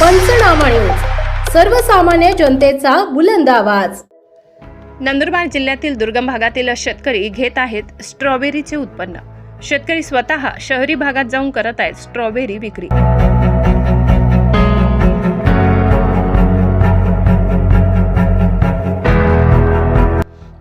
पंचनामा न्यूज सर्वसामान्य जनतेचा बुलंद आवाज. नंदुरबार जिल्ह्यातील दुर्गम भागातील शेतकरी घेत आहेत स्ट्रॉबेरीचे उत्पन्न. शेतकरी स्वतः शहरी भागात जाऊन करत आहेत स्ट्रॉबेरी विक्री.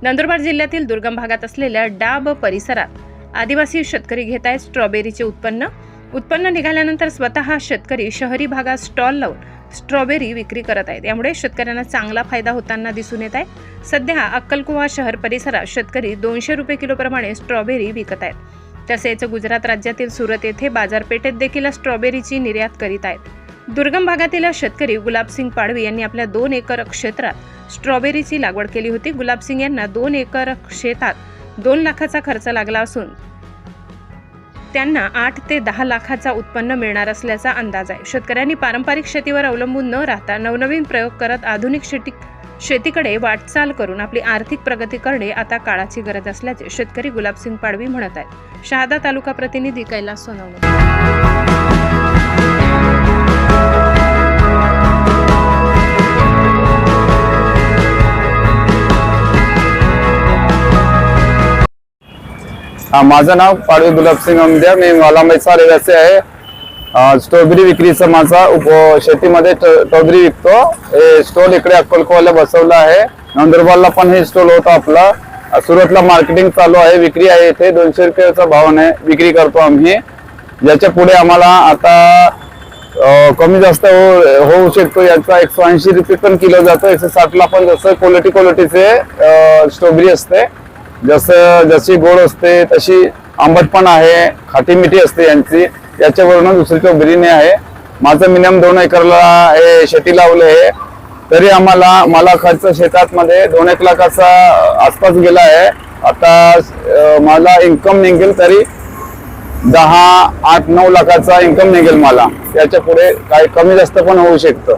नंदुरबार जिल्ह्यातील दुर्गम भागात असलेल्या डाब परिसरात आदिवासी शेतकरी घेत आहेत स्ट्रॉबेरीचे उत्पन्न. उत्पन्न निघाल्यानंतर स्वतः शेतकरी शहरी भागात स्टॉल लावून स्ट्रॉबेरी विक्री करत आहेत. यामुळे शेतकऱ्यांना चांगला फायदा होताना दिसून येत आहे. सध्या अक्कलकुवा शहर परिसरात शेतकरी दोनशे रुपये किलोप्रमाणे स्ट्रॉबेरी विकत आहेत. तसेच गुजरात राज्यातील सुरत येथे बाजारपेठेत देखील स्ट्रॉबेरीची निर्यात करीत आहेत. दुर्गम भागातील शेतकरी गुलाबसिंग पाडवी यांनी आपल्या दोन एकर क्षेत्रात स्ट्रॉबेरीची लागवड केली होती. गुलाबसिंग यांना दोन एकर शेतात दोन लाखाचा खर्च लागला असून त्यांना आठ ते दहा लाखाचा उत्पन्न मिळणार असल्याचा अंदाज आहे. शेतकऱ्यांनी पारंपरिक शेतीवर अवलंबून न राहता नवनवीन प्रयोग करत आधुनिक शेती शेतीकडे वाटचाल करून आपली आर्थिक प्रगती करणे आता काळाची गरज असल्याचे शेतकरी गुलाबसिंग पाडवी म्हणत आहेत. शहादा तालुका प्रतिनिधी कैलास सोनवणे. हा माझं नाव पाडवी गुलाबसिंग अमद्या. मी वालांबाईचा रहिवासी आहे. स्ट्रॉबेरी विक्रीचा माझा उप शेतीमध्ये ट- स्ट्रॉबेरी विकतो. हे स्टॉल इकडे अक्कलकोवाला बसवला आहे. नंदुरबारला पण हे स्टॉल होता आपला. सुरतला मार्केटिंग चालू आहे. विक्री आहे इथे. दोनशे रुपयाचा भावाने विक्री करतो आम्ही. ज्याच्या पुढे आम्हाला आता कमी जास्त हो, होऊ शकतो याचा एकशे ऐंशी रुपये पण किलो जातो. एकशे साठला पण जसं क्वालिटी क्वालिटीचे स्ट्रॉबेरी असते. जसं जशी गोड असते तशी आंबट पण आहे खाटी मिठी असते यांची. याच्यावरून दुसरी बिर्याणी आहे. माझं मिनिमम दोन एकरला हे शेती लावले आहे. तरी आम्हाला मला खर्च शेतात मध्ये दोन एक लाखाचा आसपास गेला आहे. आता मला इन्कम निघेल तरी दहा आठ नऊ लाखाचा इन्कम निघेल मला. त्याच्या पुढे काही कमी जास्त पण होऊ शकतं.